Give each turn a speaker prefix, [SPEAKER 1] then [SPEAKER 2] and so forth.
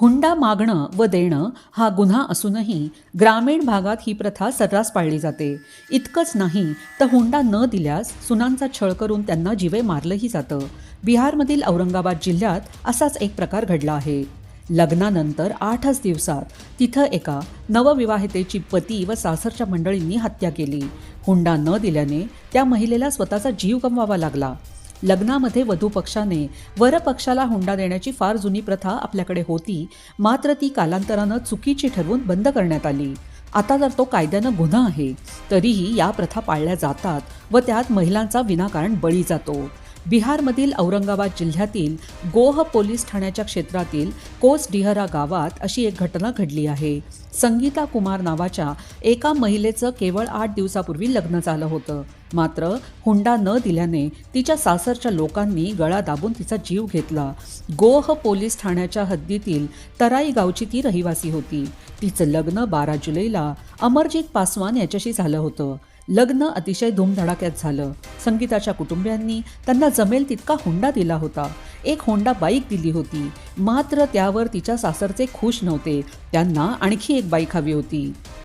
[SPEAKER 1] हुंडा मागणं व देणं हा गुन्हा असूनही ग्रामीण भागात ही प्रथा सर्रास पाळली जाते. इतकंच नाही तर हुंडा न दिल्यास सुनांचा छळ करून त्यांना जिवे मारलंही जातं. बिहारमधील औरंगाबाद जिल्ह्यात असाच एक प्रकार घडला आहे. लग्नानंतर आठच दिवसात तिथं एका नवविवाहितेची पती व सासरच्या मंडळींनी हत्या केली. हुंडा न दिल्याने त्या महिलेला स्वतःचा जीव गमवावा लागला. लग्नामध्ये वधू पक्षाने वरपक्षाला हुंडा देण्याची फार जुनी प्रथा आपल्याकडे होती. मात्र ती कालांतरानं चुकीची ठरवून बंद करण्यात आली. आता जर तो कायद्यानं गुन्हा आहे तरीही या प्रथा पाळल्या जातात व त्यात महिलांचा विनाकारण बळी जातो. बिहारमधील औरंगाबाद जिल्ह्यातील गोह पोलीस ठाण्याच्या क्षेत्रातील कोसडिहरा गावात अशी एक घटना घडली आहे. संगीता कुमार नावाच्या एका महिलेचं केवळ आठ दिवसापूर्वी लग्न झालं होतं. मात्र हुंडा न दिल्याने तिच्या सासरच्या लोकांनी गळा दाबून तिचा जीव घेतला. गोह पोलीस ठाण्याच्या हद्दीतील तराई गावची ती रहिवासी होती. तिचं लग्न बारा जुलैला अमरजीत पासवान याच्याशी झालं होतं. लग्न अतिशय धूमधडाक्यात झालं. संगीताच्या कुटुंबियांनी त्यांना जमेल तितका हुंडा दिला होता. एक होंडा बाईक दिली होती. मात्र त्यावर तिच्या सासरचे खुश नव्हते. त्यांना आणखी एक बाईक हवी होती.